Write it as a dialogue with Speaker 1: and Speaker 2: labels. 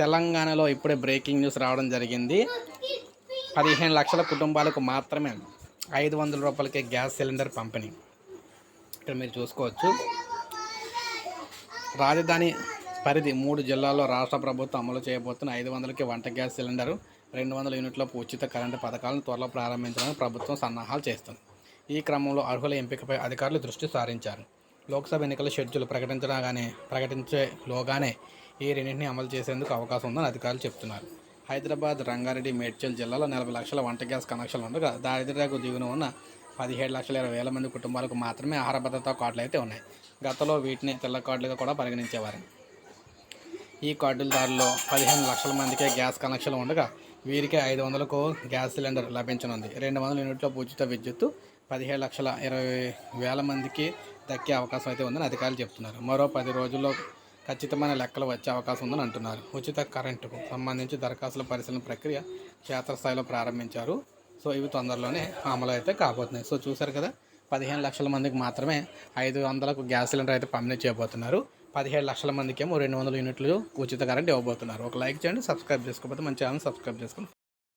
Speaker 1: తెలంగాణలో ఇప్పుడే breaking news రావడం జరిగింది. పదిహేను లక్షల కుటుంబాలకు మాత్రమే ఐదు వందల రూపాయలకే గ్యాస్ సిలిండర్ పంపిణీ. ఇక్కడ మీరు చూసుకోవచ్చు. రాజధాని పరిధి మూడు జిల్లాల్లో రాష్ట్ర ప్రభుత్వం అమలు చేయబోతున్న ఐదు వందలకి వంట గ్యాస్ సిలిండరు రెండు వందల యూనిట్లకు ఉచిత కరెంటు పథకాలను త్వరలో ప్రారంభించడానికి ప్రభుత్వం సన్నాహాలు చేస్తుంది. ఈ క్రమంలో అర్హుల ఎంపికపై అధికారులు దృష్టి సారించారు. లోక్సభ ఎన్నికల షెడ్యూల్ ప్రకటించగానే ప్రకటించేలోగానే ఈ రెండింటిని అమలు చేసేందుకు అవకాశం ఉందని అధికారులు చెప్తున్నారు. హైదరాబాద్ రంగారెడ్డి మేడ్చల్ జిల్లాలో నలభై లక్షల వంట గ్యాస్ కనెక్షన్లు ఉండగా దారిద్ర్యకు దిగున ఉన్న పదిహేడు లక్షల ఇరవై వేల మంది కుటుంబాలకు మాత్రమే ఆహార భద్రతా కార్డులు అయితే ఉన్నాయి. గతంలో వీటిని తెల్ల కార్డులుగా కూడా పరిగణించేవారు. ఈ కార్డులదారుల్లో పదిహేను లక్షల మందికే గ్యాస్ కనెక్షన్లు ఉండగా వీరికి ఐదు వందలకు గ్యాస్ సిలిండర్ లభించనుంది. రెండు వందల యూనిట్ల ఉచిత విద్యుత్తు పదిహేడు లక్షల ఇరవై వేల మందికి దక్కే అవకాశం అయితే ఉందని అధికారులు చెప్తున్నారు. మరో పది రోజుల్లో ఖచ్చితమైన లెక్కలు వచ్చే అవకాశం ఉందని అంటున్నారు. ఉచిత కరెంటుకు సంబంధించి దరఖాస్తుల పరిశీలన ప్రక్రియ క్షేత్రస్థాయిలో ప్రారంభించారు. సో ఇవి తొందరలోనే అమలు అయితే కాబోతున్నాయి. సో చూసారు కదా పదిహేను లక్షల మందికి మాత్రమే ఐదు వందలకు గ్యాస్ సిలిండర్ అయితే పంపిణీ చేయబోతున్నారు. పదిహేడు లక్షల మందికి ఏమో రెండు వందల యూనిట్లు ఉచిత కరెంట్ ఇవ్వబోతున్నారు. ఒక లైక్ చేయండి సబ్స్క్రైబ్ చేసుకోకపోతే మన ఛానల్ సబ్స్క్రైబ్ చేసుకోండి.